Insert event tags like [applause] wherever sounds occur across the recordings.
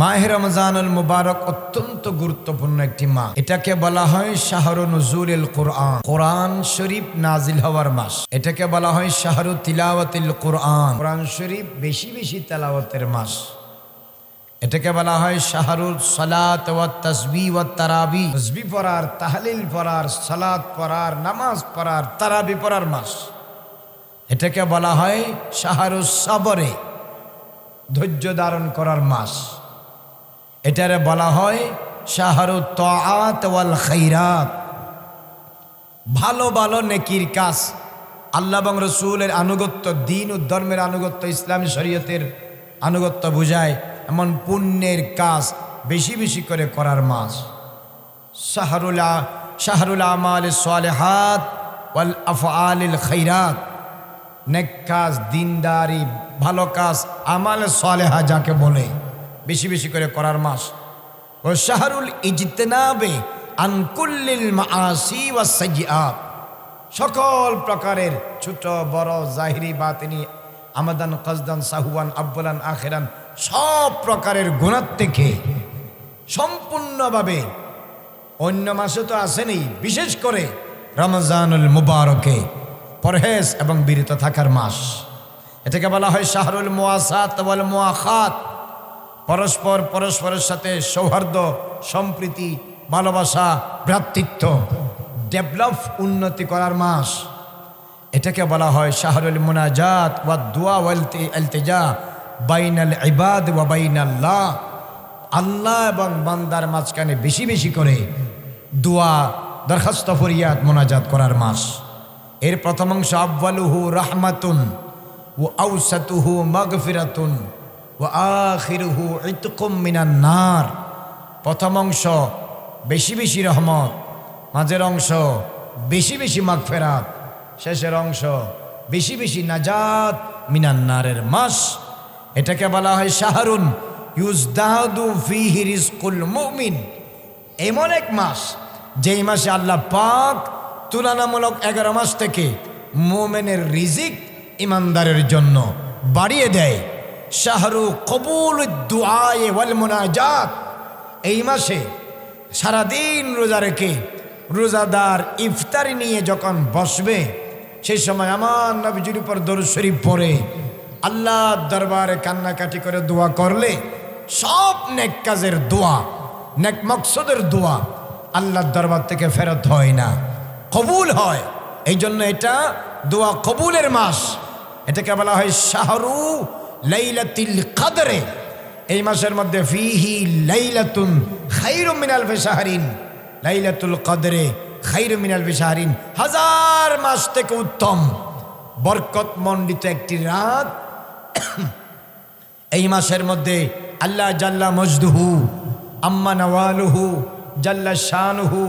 মাহে রমজানুল মুবারক অত্যন্ত গুরুত্বপূর্ণ একটি মাস। এটাকে বলা হয় শাহরু নজুরুল কোরআন। কোরআন শরীফ নাজিল হওয়ার মাস। এটাকে বলা হয় শাহরু তিলাওয়াতিল কোরআন। কোরআন শরীফ বেশি বেশি তেলাওয়াতের মাস। এটাকে বলা হয় শাহরুল সালাত ওয়া তসবি ওয়া তারাবি তসবি পড়ার, তাহলিল পড়ার, সালাত পড়ার, নামাজ পড়ার তারাবি পড়ার মাস। এটাকে বলা হয় শাহরুল সবরে। ধৈর্য ধারণ করার মাস। এটারে বলা হয় শাহরু তাআত ওয়াল খাইরাত। ভালো ভালো, নেকির কাজ। আল্লাহ এবং রসুলের আনুগত্য, দিন ও ধর্মের আনুগত্য, ইসলামী শরীয়তের আনুগত্য বুঝায় এমন পুণ্যের কাজ বেশি বেশি করে করার মাস শাহরুল শাহরুল আমাল সালেহাত ওয়াল আফআলিল খৈরাত নেক কাজ, দিনদারি, ভালো কাজ, আমাল সালেহা যাকে বলে। বেশি বেশি করে করার মাস। ও শাহরুল ইজতনাবে আনকুল্লিল মাসি ওয়া সাইয়্যাত। সকল প্রকারের ছোট, বড়, জাহিরি, বাতিনি, আমাদান, কজদান, সাহুয়ান, আব্বুলান, আখেরান, সব প্রকারের গুণার থেকে সম্পূর্ণভাবে অন্য মাসে তো আসেনি, বিশেষ করে রমজানুল মুবারকে, পরহেজ এবং বিরত থাকার মাস। এটাকে বলা হয় শাহরুল মোয়াসাত মোয়াখাত পরস্পর পরস্পরের সাথে সৌহার্দ্য, সম্প্রীতি, ভালোবাসা, ভ্রাতৃত্ব, ডেভেলপ, উন্নতি করার মাস। এটাকে বলা হয় শাহরুল মোনাজাত ওয়া দুয়া আলতেজা বাইনাল ইবাদ ওয়া বাইনাল্লাহ। আল্লাহ এবং বান্দার মাঝখানে বেশি বেশি করে দোয়া, দরখাস্ত, ফরিয়াদ, মোনাজাত করার মাস। এর প্রথম অংশ আব্বালুহু রাহমাতুন ও আউসাতুহু মাগফিরাতুন। ও আখিরুহু ইতকুম মিনান নার। প্রথম অংশ, বেশি বেশি রহমত। মাঝের অংশ, বেশি বেশি মাগফেরাত। শেষের অংশ, বেশি বেশি নাজাত মিনান্নারের মাস। এটাকে বলা হয় শাহরুন। ইউজদাহাদু ফিহি রিজকুল মুমিন। এমন এক মাস, যেই মাসে আল্লাহ পাক তুলনামূলক এগারো মাস থেকে মোমেনের রিজিক ইমানদারের জন্য বাড়িয়ে দেয়। শাহরু কবুল দুআয়ে ওয়াল মুনাজাত এই মাসে সারাদিন রোজা রেখে রোজাদার ইফতারি নিয়ে যখন বসবে সেই সময় আমার নবীজির উপর দরুদ শরীফ পড়ে। আল্লাহ দরবারে কান্নাকাটি করে দোয়া করলে সব নেক কাজের দোয়া, নেক মকসদের দোয়া আল্লাহর দরবার থেকে ফেরত হয় না, কবুল হয়। এই জন্য এটা দোয়া কবুলের মাস। এটাকে বলা হয় শাহরু লাইলাতিল কাদরে এই মাসের মধ্যে ফিহি লাইলাতুন খাইরু মিনাল ফেসাহারিন লাইলাতুল কদরে খাইরু মিনাল ফেসাহারিন হাজার মাস থেকে উত্তম বরকত মণ্ডিত একটি রাত এই মাসের মধ্যে আল্লাহ জাল্লা মজদুহু আম্মা নওয়ালুহু জাল্লা শানুহু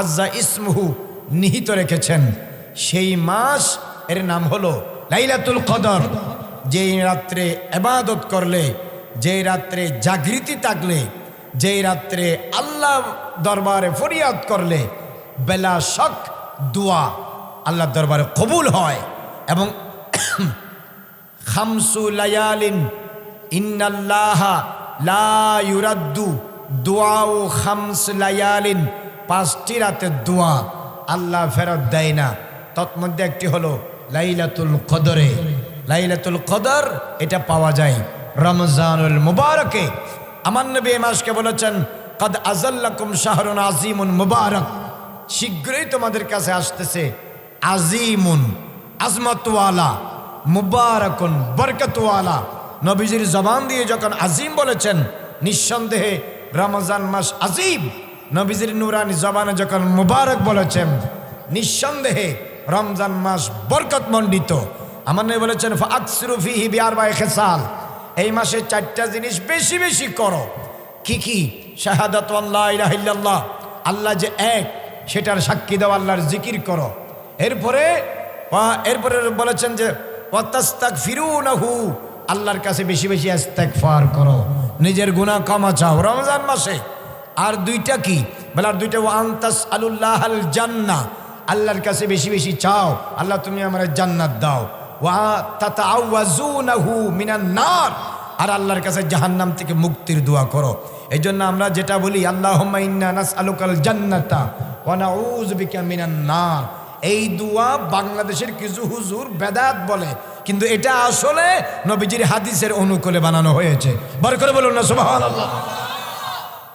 আজ্জা ইসমুহু নিহিত রেখেছেন সেই মাস এর নাম হলো লাইলাতুল কদর যেই রাত্রে এবাদত করলে, যেই রাত্রে জাগৃতি থাকলে, যেই রাত্রে আল্লাহ দরবারে ফরিয়াদ করলে, বেলা শক দোয়া আল্লাহ দরবারে কবুল হয়। এবং [coughs] খামসু লায়ালিন, ইন্নাল্লাহা লা ইউরাদ্দু দোয়া ও খামস লায়ালিন, পাঁচটি রাতের দোয়া আল্লাহ ফেরত দেয় না। তৎমধ্যে একটি হলো লাইলাতুল কদরে। লাইলাতুল কদর, এটা পাওয়া যায়। রমজানুল মুবারকে। আমার নবী এ মাসকে বলেছেন, কদ আজাল্লাকুম শাহরুন আজিমুন মুবারক। শীঘ্রই তোমাদের কাছে আসতেছে আজিমুন আজমতওয়ালা, মুবারকুন, বরকতওয়ালা। নবীজির জবান দিয়ে যখন আজিম বলেছেন, নিঃসন্দেহে রমজান মাস আজিম নবীজির নুরানি জবানে যখন মুবারক বলেছেন, নিঃসন্দেহে রমজান মাস বরকত মণ্ডিত আমার নবী বলেছেন খেসাল। এই মাসে চারটা জিনিস বেশি বেশি করো। কি কি? শাহাদাত আল্লাহ আল্লাহ যে এক, সেটার সাক্ষী দাও, আল্লাহর জিকির করো। এরপরে এরপরে বলেছেন যে ফিরুনাহু আল্লাহর কাছে বেশি বেশি ফার করো। নিজের গুনাহ ক্ষমা চাও। রমজান মাসে আর দুইটা কি? বলে, আর দুইটা ওয়ান্তাস আলুল্লাহ আল জান্না আল্লাহর কাছে বেশি বেশি চাও। আল্লাহ, তুমি আমার জান্নাত দাও। আর আল্লাহর কাছে জাহান্নাম থেকে মুক্তির দোয়া করো। এই জন্য আমরা যেটা বলি আল্লাহ আলুকাল জান্নাতা ওয়ানাউজ বিকা মিনান নার। এই দোয়া বাংলাদেশের কিছু হুজুর বেদাত বলে, কিন্তু এটা আসলে নবীজির হাদিসের অনুকূলে বানানো হয়েছে। বার করে বলুন না, সুবহানাল্লাহ।